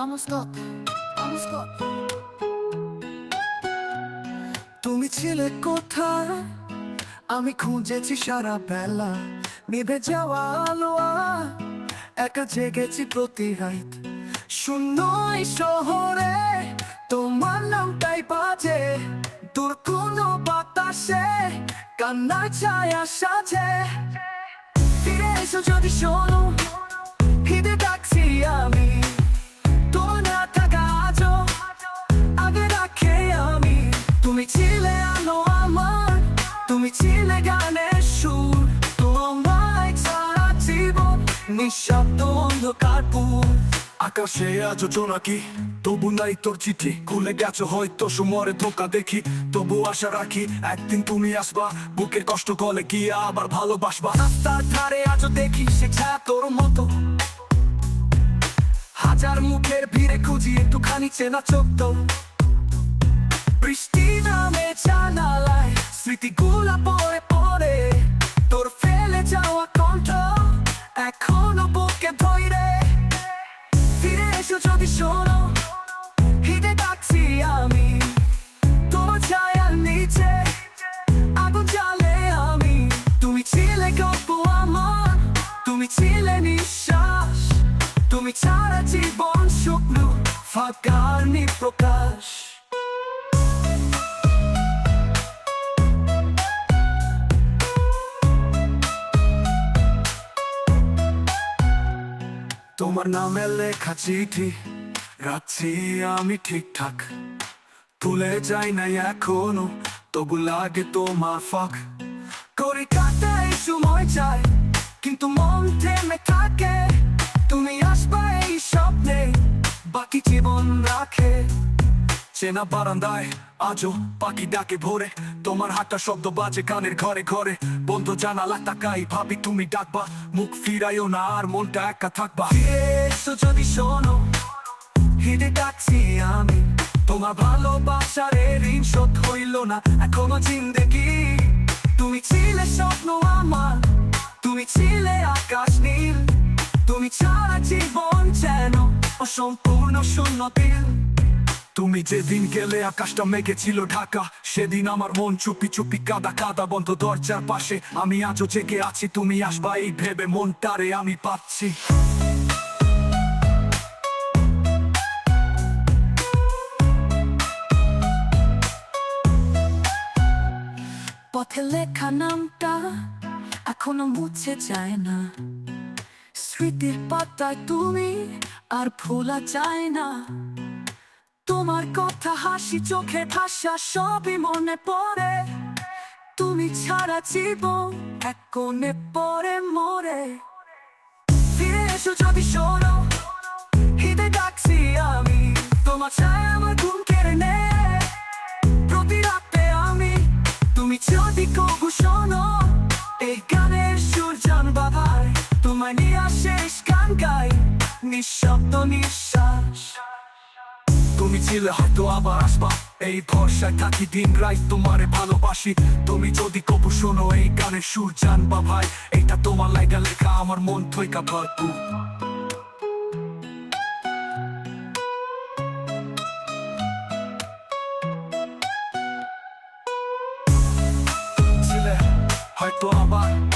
Vamos stop, vamos stop. তুমি ছিলে কোথায়? আমি খুঁজেছি সারা বেলা। নিভে যাওয়া আলো একা জেগেছি প্রতি রাত। শূন্য এই শহরে। তোমার নামটাই বাজে। দূর কোনো বাতাসে। কান্নার ছায়া সাজে। ফিরে এসো যদি শোনো। তুমি ছিলে গানের সুর তোমায় ছাড়া জীবন নিঃশব্দ অন্ধকার পুর আকাশে আজ জোনাকি তবু নাই তোর চিঠি খুলে গেছো হয়তো সুমরে ধোকা দেখি তবু আশা রাখি একদিন তুমি আসবা বুকের কষ্ট গলে গিয়ে আবার ভালোবাসবা রাস্তার ধারে আজও দেখি সে ছায়া তোর মতো হাজার মুখের ভিড়ে খুঁজি একটুখানি চেনা চোখ তো স্মৃতিগুলা পরে পরে তোর ফেলে যাওয়া কণ্ঠ এখনও বুকে ধরে ফিরে এসো যদি শোনো হিদে ডাকছি আমি তোমার ছায়ার নিচে আগুন জ্বালে আমি তুমি ছিলে গল্প আমার তুমি ছিলে নিঃশ্বাস তুমি ছাড়া জীবন শুকনো ফাঁকার নিপ্রকাশ তোমার নামে লেখা চিঠি, রাখছি আমি ঠিকঠাক। তুলে যাই না এখনও, তবু লাগে তোমার ফাঁক। করি কাটাই সময় চাই, কিন্তু মন থেমে থাকে। তুমি আসবা এই স্বপ্নে, বাকি জীবন রাখে। চেনা বারান্দায় আজও পাখি ডাকে ভোরে। তোমার হাঁটা শব্দ বাজে কানের ঘরে ঘরে। বন্ধ জানালা তাকাই, ভাবি তুমি ডাকবা। মুখ ফিরাইও না আর মনটা একা থাকবা। যদি শোনো হিদে ডাকছি আমি। তোমার ভালোবাসার ঋণ শোধ হইল না, এখনও জিন্দেগি তুমি ছিলে স্বপ্ন আমার, তুমি ছিলে আকাশ নীল। তুমি ছাড়া জীবন যেন অসম্পূর্ণ শূন্য দিল তুমি যেদিন গেলে আকাশটা মেঘে ছিল ঢাকা, সেদিন আমার মন চুপি চুপি কাদা কাদা বন্ধ দরজার পাশে। আমি আজও জেগে আছি, তুমি আসবা এই ভেবে মনটারে আমি পাচ্ছি। পথে লেখা নামটা এখনও মুছে যায় না। স্মৃতির পাতায় তুমি আর ভোলা যায় না। তোমার কথা, হাসি, চোখে ভাষা সবই মনে পড়ে। তুমি ছাড়া জীবন এক কোণে পরে মরে। ফিরে এসো যদি শোনো হিদে ডাকছি আমি, তোমার ছায় আমার ঘুম কেড়ে নেয় প্রতি রাতে আমি, তুমি যদি কবু শোনো, এই গানের সুর জানবা ভাই তোমায় নিয়ে শেষ গান গাই, নিঃশব্দ নিঃশ্বাস তুমি ছিলে হয়তো আবার আসবা। এই ভরসায় থাকি দিন রাই তোমারে ভালোবাসি। তুমি যদি কবু শোনো এই গানের সুর জানবা ভাই। এটা তোমার লাইগা লেখা, আমার মন থইকা ভরপুর। হয়তো আবার